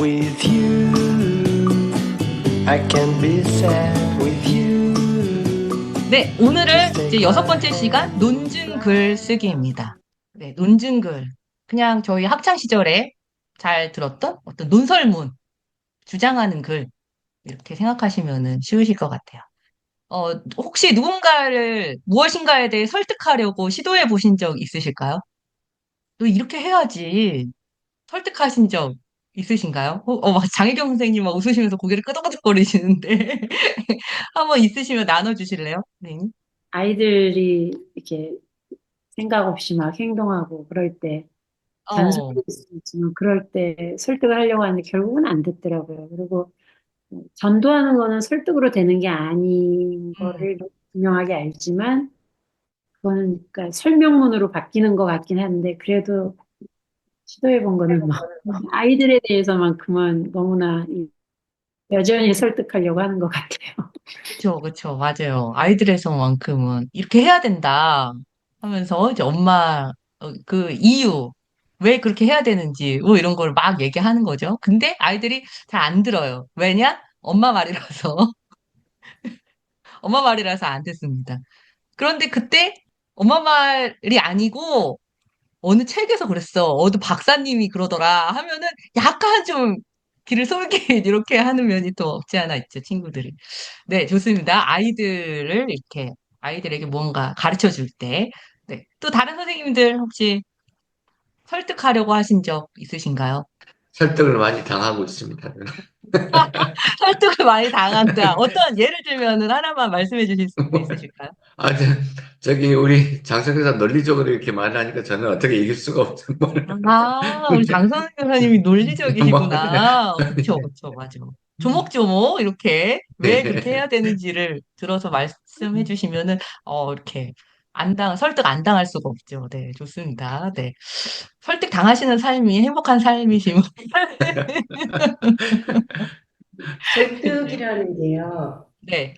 with you. I can be sad with you. 네, 오늘은 이제 여섯 번째 시간 논증 글 쓰기입니다. 네, 논증 글. 그냥 저희 학창 시절에 잘 들었던 어떤 논설문, 주장하는 글, 이렇게 생각하시면 쉬우실 것 같아요. 어, 혹시 누군가를 무엇인가에 대해 설득하려고 시도해 보신 적 있으실까요? 너 이렇게 해야지. 설득하신 적 있으신가요? 어, 어, 막 장혜경 선생님 막 웃으시면서 고개를 끄덕끄덕거리시는데 한번 있으시면 나눠주실래요? 네. 아이들이 이렇게 생각 없이 막 행동하고 그럴 때 어, 잔소리일 수 있지만 그럴 때 설득을 하려고 하는데 결국은 안 듣더라고요. 그리고 전도하는 거는 설득으로 되는 게 아닌 음. 거를 분명하게 알지만 그거는 그러니까 설명문으로 바뀌는 것 같긴 한데 그래도 시도해 본 거는 막 아이들에 대해서만큼은 너무나 이- 여전히 설득하려고 하는 것 같아요. 그쵸, 그쵸, 맞아요. 아이들에서만큼은 이렇게 해야 된다 하면서 이제 엄마 어, 그 이유, 왜 그렇게 해야 되는지 뭐 이런 걸 막 얘기하는 거죠. 근데 아이들이 잘 안 들어요. 왜냐? 엄마 말이라서. 엄마 말이라서 안 듣습니다. 그런데 그때 엄마 말이 아니고 어느 책에서 그랬어. 어느 박사님이 그러더라 하면은 약간 좀 귀를 솔깃 이렇게 하는 면이 또 없지 않아 있죠, 친구들이. 네, 좋습니다. 아이들을 이렇게 아이들에게 뭔가 가르쳐 줄 때. 네. 또 다른 선생님들 혹시 설득하려고 하신 적 있으신가요? 설득을 많이 당하고 있습니다. 설득을 많이 당한다. 어떤 예를 들면은 하나만 말씀해 주실 수 있으실까요? 아, 저, 저기 우리 장성 교사 논리적으로 이렇게 말하니까 저는 어떻게 이길 수가 없어요. 아, 우리 장선생 교사님이 논리적이시구나. 뭐, 그쵸, 그쵸, 맞아. 조목조목 이렇게 왜 네. 그렇게 해야 되는지를 들어서 말씀해 주시면은 어 이렇게 안 당, 설득 안 당할 수가 없죠. 네, 좋습니다. 네. 설득 당하시는 삶이 행복한 삶이시면 설득이라는 게요. 네.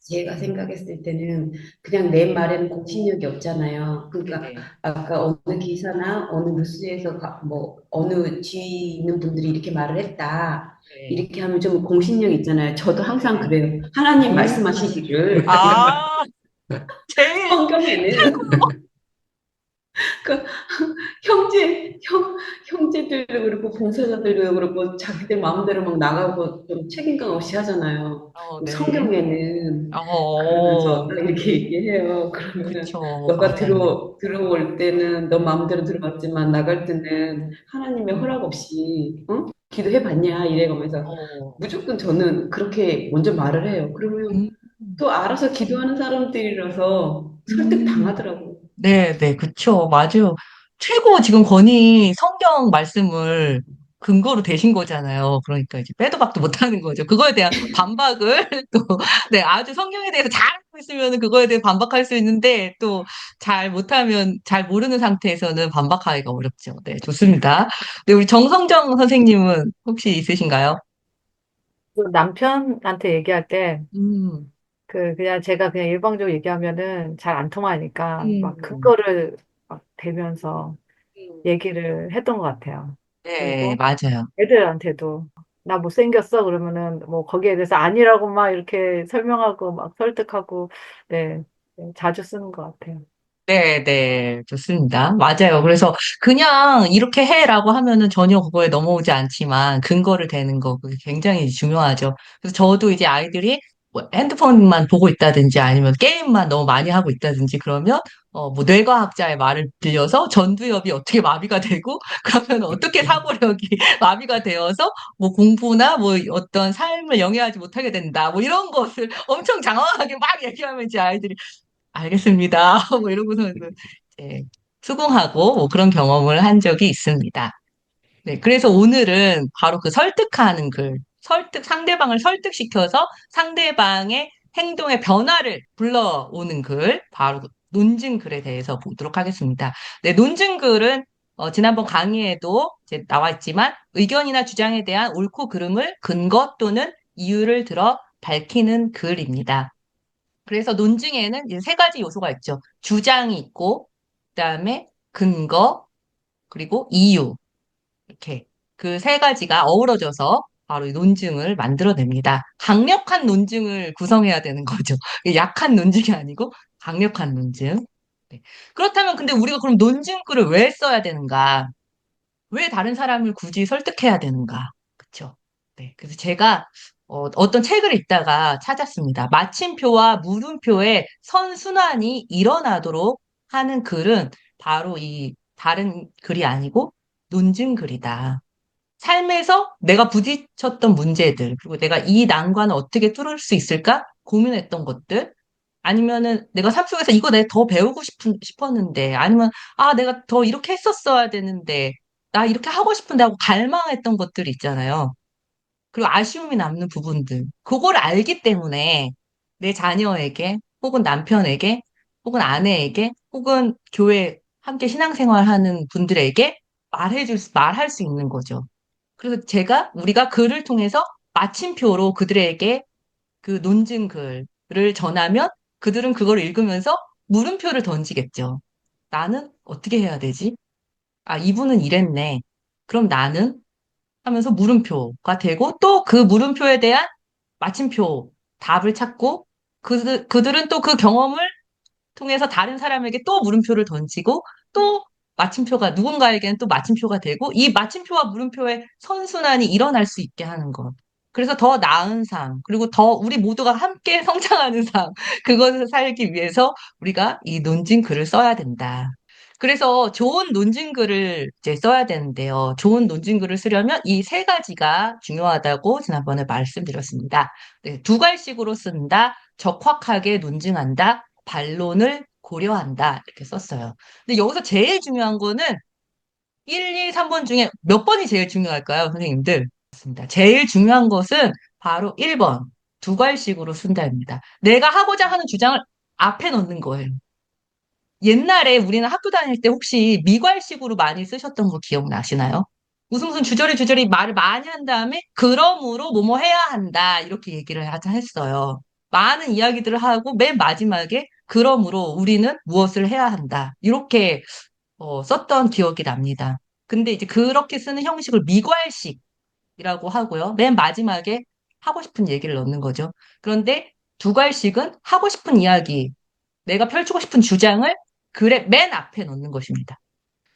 제가 생각했을 때는 그냥 내 말에는 공신력이 없잖아요. 그러니까 네. 아까 어느 기사나 어느 뉴스에서 가- 뭐 어느 지위 있는 분들이 이렇게 말을 했다. 네. 이렇게 하면 좀 공신력 있잖아요. 저도 항상 그래요. 하나님 말씀하시기를 아, 제일 성경에는 그 형제 형 형제들도 그렇고 봉사자들도 그렇고 자기들 마음대로 막 나가고 좀 책임감 없이 하잖아요. 어, 네. 성경에는 어, 그러면서 딱 이렇게 얘기해요. 그러면은 그쵸. 너가 맞아요. 들어 들어올 때는 너 마음대로 들어갔지만 나갈 때는 하나님의 허락 없이 응? 기도해 봤냐 이래가면서 어, 무조건 저는 그렇게 먼저 말을 해요. 그러면 음. 또 알아서 기도하는 사람들이라서 설득 당하더라고. 네, 네, 그쵸. 맞아요. 최고 지금 권위 성경 말씀을 근거로 대신 거잖아요. 그러니까 이제 빼도 박도 못 하는 거죠. 그거에 대한 반박을 또, 네, 아주 성경에 대해서 잘 알고 있으면 그거에 대해 반박할 수 있는데 또 잘 못하면 잘 모르는 상태에서는 반박하기가 어렵죠. 네, 좋습니다. 네, 우리 정성정 선생님은 혹시 있으신가요? 그 남편한테 얘기할 때, 음, 그, 그냥 제가 그냥 일방적으로 얘기하면은 잘 안 통하니까 음. 막 근거를 막 대면서 얘기를 했던 것 같아요. 네, 그리고 맞아요. 애들한테도 나 못생겼어 그러면은 뭐 거기에 대해서 아니라고 막 이렇게 설명하고 막 설득하고 네, 네, 자주 쓰는 것 같아요. 네, 네, 좋습니다. 맞아요. 그래서 그냥 이렇게 해라고 하면은 전혀 그거에 넘어오지 않지만 근거를 대는 거 그게 굉장히 중요하죠. 그래서 저도 이제 아이들이 뭐 핸드폰만 보고 있다든지 아니면 게임만 너무 많이 하고 있다든지 그러면 어, 뭐 뇌과학자의 말을 빌려서 전두엽이 어떻게 마비가 되고 그러면 어떻게 사고력이 마비가 되어서 뭐 공부나 뭐 어떤 삶을 영위하지 못하게 된다. 뭐 이런 것을 엄청 장황하게 막 얘기하면 이제 아이들이 알겠습니다. 뭐 이러고서는 이제 수긍하고 뭐 그런 경험을 한 적이 있습니다. 네, 그래서 오늘은 바로 그 설득하는 글, 설득, 상대방을 설득시켜서 상대방의 행동의 변화를 불러오는 글, 바로 그 논증 글에 대해서 보도록 하겠습니다. 네, 논증 글은 어, 지난번 강의에도 이제 나와 있지만 의견이나 주장에 대한 옳고 그름을 근거 또는 이유를 들어 밝히는 글입니다. 그래서 논증에는 이제 세 가지 요소가 있죠. 주장이 있고, 그 다음에 근거, 그리고 이유. 이렇게 그 세 가지가 어우러져서 바로 이 논증을 만들어냅니다. 강력한 논증을 구성해야 되는 거죠. 약한 논증이 아니고 강력한 논증. 네. 그렇다면 근데 우리가 그럼 논증글을 왜 써야 되는가? 왜 다른 사람을 굳이 설득해야 되는가? 그쵸? 네. 그래서 제가 어, 어떤 책을 읽다가 찾았습니다. 마침표와 물음표의 선순환이 일어나도록 하는 글은 바로 이 다른 글이 아니고 논증글이다. 삶에서 내가 부딪혔던 문제들, 그리고 내가 이 난관을 어떻게 뚫을 수 있을까 고민했던 것들, 아니면은 내가 삶 속에서 이거 내가 더 배우고 싶은, 싶었는데, 아니면, 아, 내가 더 이렇게 했었어야 되는데, 나 이렇게 하고 싶은데 하고 갈망했던 것들 있잖아요. 그리고 아쉬움이 남는 부분들. 그걸 알기 때문에 내 자녀에게, 혹은 남편에게, 혹은 아내에게, 혹은 교회 함께 신앙생활 하는 분들에게 말해줄, 수- 말할 수 있는 거죠. 그래서 제가, 우리가 글을 통해서 마침표로 그들에게 그 논증 글을 전하면 그들은 그걸 읽으면서 물음표를 던지겠죠. 나는 어떻게 해야 되지? 아, 이분은 이랬네. 그럼 나는? 하면서 물음표가 되고 또 그 물음표에 대한 마침표, 답을 찾고 그들, 그들은 또 그 경험을 통해서 다른 사람에게 또 물음표를 던지고 또 마침표가 누군가에게는 또 마침표가 되고 이 마침표와 물음표의 선순환이 일어날 수 있게 하는 것. 그래서 더 나은 삶, 그리고 더 우리 모두가 함께 성장하는 삶, 그것을 살기 위해서 우리가 이 논증 글을 써야 된다. 그래서 좋은 논증 글을 이제 써야 되는데요. 좋은 논증 글을 쓰려면 이 세 가지가 중요하다고 지난번에 말씀드렸습니다. 네, 두 갈식으로 쓴다, 적확하게 논증한다, 반론을 고려한다. 이렇게 썼어요. 근데 여기서 제일 중요한 거는 1, 2, 3번 중에 몇 번이 제일 중요할까요, 선생님들? 맞습니다. 제일 중요한 것은 바로 1번, 두 갈식으로 쓴다입니다. 내가 하고자 하는 주장을 앞에 넣는 거예요. 옛날에 우리는 학교 다닐 때 혹시 미괄식으로 많이 쓰셨던 거 기억나시나요? 무슨 무슨 주저리 주저리 말을 많이 한 다음에 그러므로 뭐뭐 해야 한다 이렇게 얘기를 하자 했어요. 많은 이야기들을 하고 맨 마지막에 그러므로 우리는 무엇을 해야 한다 이렇게 어, 썼던 기억이 납니다. 근데 이제 그렇게 쓰는 형식을 미괄식이라고 하고요. 맨 마지막에 하고 싶은 얘기를 넣는 거죠. 그런데 두괄식은 하고 싶은 이야기, 내가 펼치고 싶은 주장을 글의 맨 앞에 넣는 것입니다.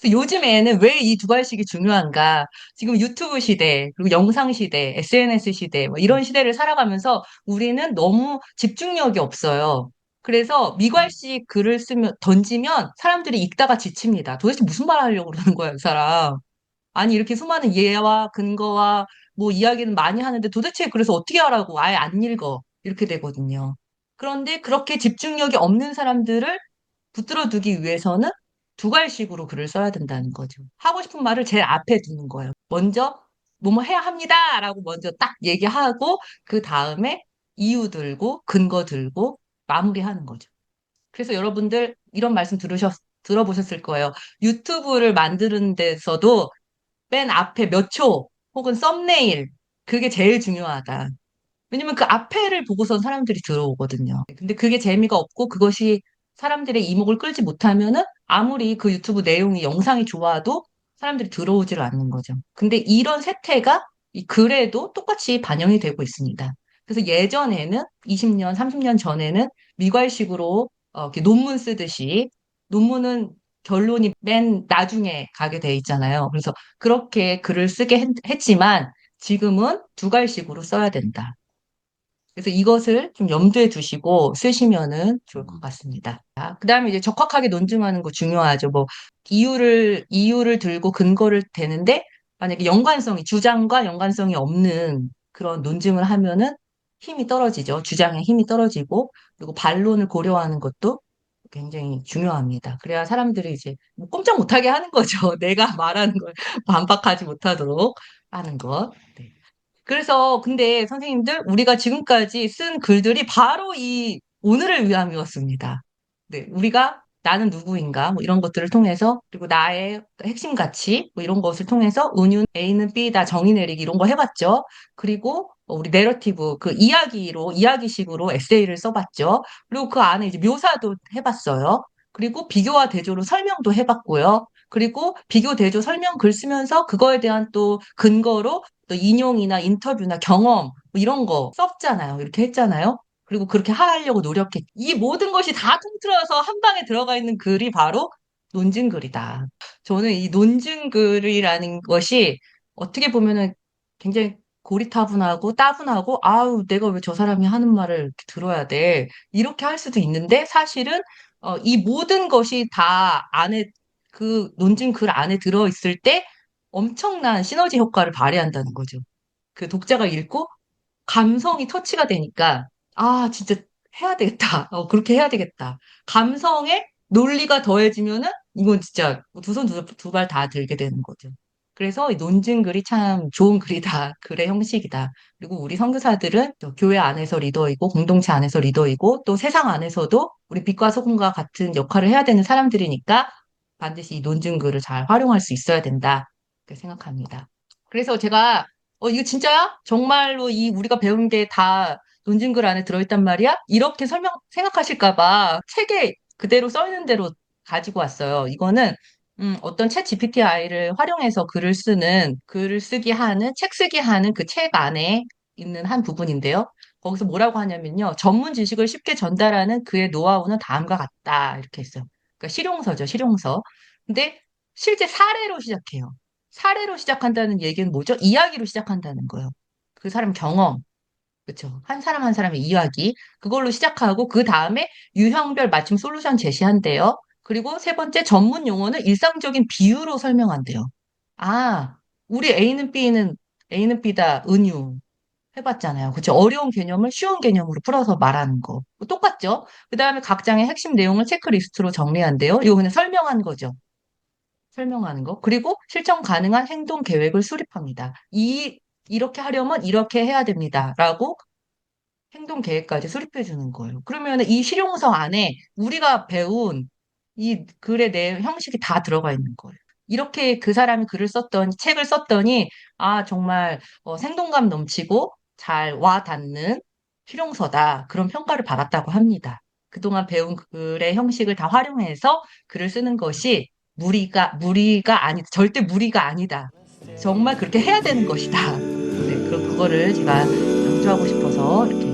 요즘에는 왜 이두 갈식이 중요한가? 지금 유튜브 시대, 그리고 영상 시대, SNS 시대, 뭐 이런 시대를 살아가면서 우리는 너무 집중력이 없어요. 그래서 미괄식 글을 쓰면, 던지면 사람들이 읽다가 지칩니다. 도대체 무슨 말 하려고 그러는 거야, 이 사람. 아니, 이렇게 수많은 예와 근거와 뭐 이야기는 많이 하는데 도대체 그래서 어떻게 하라고 아예 안 읽어. 이렇게 되거든요. 그런데 그렇게 집중력이 없는 사람들을 붙들어 두기 위해서는 두 갈식으로 글을 써야 된다는 거죠. 하고 싶은 말을 제일 앞에 두는 거예요. 먼저 뭐뭐 해야 합니다. 라고 먼저 딱 얘기하고 그 다음에 이유 들고 근거 들고 마무리하는 거죠. 그래서 여러분들 이런 말씀 들으셨, 들어보셨을 거예요. 유튜브를 만드는 데서도 맨 앞에 몇 초 혹은 썸네일 그게 제일 중요하다. 왜냐면 그 앞에를 보고선 사람들이 들어오거든요. 근데 그게 재미가 없고 그것이 사람들의 이목을 끌지 못하면은 아무리 그 유튜브 내용이 영상이 좋아도 사람들이 들어오지를 않는 거죠. 근데 이런 세태가 이 글에도 똑같이 반영이 되고 있습니다. 그래서 예전에는 20년, 30년 전에는 미괄식으로 어, 이렇게 논문 쓰듯이 논문은 결론이 맨 나중에 가게 돼 있잖아요. 그래서 그렇게 글을 쓰게 했, 했지만 지금은 두 갈식으로 써야 된다. 그래서 이것을 좀 염두에 두시고 쓰시면은 좋을 것 같습니다. 그 다음에 이제 적확하게 논증하는 거 중요하죠. 뭐, 이유를, 이유를 들고 근거를 대는데, 만약에 연관성이, 주장과 연관성이 없는 그런 논증을 하면은 힘이 떨어지죠. 주장에 힘이 떨어지고, 그리고 반론을 고려하는 것도 굉장히 중요합니다. 그래야 사람들이 이제 뭐 꼼짝 못하게 하는 거죠. 내가 말하는 걸 반박하지 못하도록 하는 것. 네. 그래서 근데 선생님들 우리가 지금까지 쓴 글들이 바로 이 오늘을 위함이었습니다. 네, 우리가 나는 누구인가 뭐 이런 것들을 통해서 그리고 나의 핵심 가치 뭐 이런 것을 통해서 은유는 A는 B다 정의 내리기 이런 거 해봤죠. 그리고 우리 내러티브 그 이야기로 이야기식으로 에세이를 써봤죠. 그리고 그 안에 이제 묘사도 해봤어요. 그리고 비교와 대조로 설명도 해봤고요. 그리고 비교 대조 설명 글 쓰면서 그거에 대한 또 근거로 또 인용이나 인터뷰나 경험 뭐 이런 거 썼잖아요. 이렇게 했잖아요. 그리고 그렇게 하려고 노력했. 이 모든 것이 다 통틀어서 한 방에 들어가 있는 글이 바로 논증글이다. 저는 이 논증글이라는 것이 어떻게 보면은 굉장히 고리타분하고 따분하고 아우 내가 왜 저 사람이 하는 말을 들어야 돼 이렇게 할 수도 있는데 사실은 어, 이 모든 것이 다 안에 그 논증 글 안에 들어 있을 때 엄청난 시너지 효과를 발휘한다는 거죠. 그 독자가 읽고 감성이 터치가 되니까 아 진짜 해야 되겠다. 어, 그렇게 해야 되겠다. 감성에 논리가 더해지면은 이건 진짜 두 손 두 발 다 들게 되는 거죠. 그래서 이 논증 글이 참 좋은 글이다. 글의 형식이다. 그리고 우리 선교사들은 또 교회 안에서 리더이고 공동체 안에서 리더이고 또 세상 안에서도 우리 빛과 소금과 같은 역할을 해야 되는 사람들이니까 반드시 이 논증 글을 잘 활용할 수 있어야 된다. 그렇게 생각합니다. 그래서 제가 어 이거 진짜야? 정말로 이 우리가 배운 게다 논증글 안에 들어있단 말이야? 이렇게 설명 생각하실까 봐 책에 그대로 써 있는 대로 가지고 왔어요. 이거는 음, 어떤 챗 GPTI를 활용해서 글을 쓰는, 글을 쓰기 하는, 책 쓰기 하는 그 책 안에 있는 한 부분인데요. 거기서 뭐라고 하냐면요. 전문 지식을 쉽게 전달하는 그의 노하우는 다음과 같다. 이렇게 했어요. 그러니까 실용서죠, 실용서. 근데 실제 사례로 시작해요. 사례로 시작한다는 얘기는 뭐죠? 이야기로 시작한다는 거예요. 그 사람 경험. 그렇죠. 한 사람 한 사람의 이야기. 그걸로 시작하고 그 다음에 유형별 맞춤 솔루션 제시한대요. 그리고 세 번째 전문 용어는 일상적인 비유로 설명한대요. 아, 우리 A는 B는 A는 B다 은유 해봤잖아요. 그렇죠? 어려운 개념을 쉬운 개념으로 풀어서 말하는 거 똑같죠? 그 다음에 각 장의 핵심 내용을 체크리스트로 정리한대요. 이거 그냥 설명한 거죠. 설명하는 거. 그리고 실천 가능한 행동 계획을 수립합니다. 이 이렇게 하려면 이렇게 해야 됩니다. 라고 행동 계획까지 수립해 주는 거예요. 그러면 이 실용서 안에 우리가 배운 이 글의 내 형식이 다 들어가 있는 거예요. 이렇게 그 사람이 글을 썼던 책을 썼더니 아 정말 어, 생동감 넘치고 잘 와 닿는 실용서다 그런 평가를 받았다고 합니다. 그동안 배운 글의 형식을 다 활용해서 글을 쓰는 것이 무리가 무리가 아니 절대 무리가 아니다. 정말 그렇게 해야 되는 것이다. 그거를 제가 강조하고 싶어서 이렇게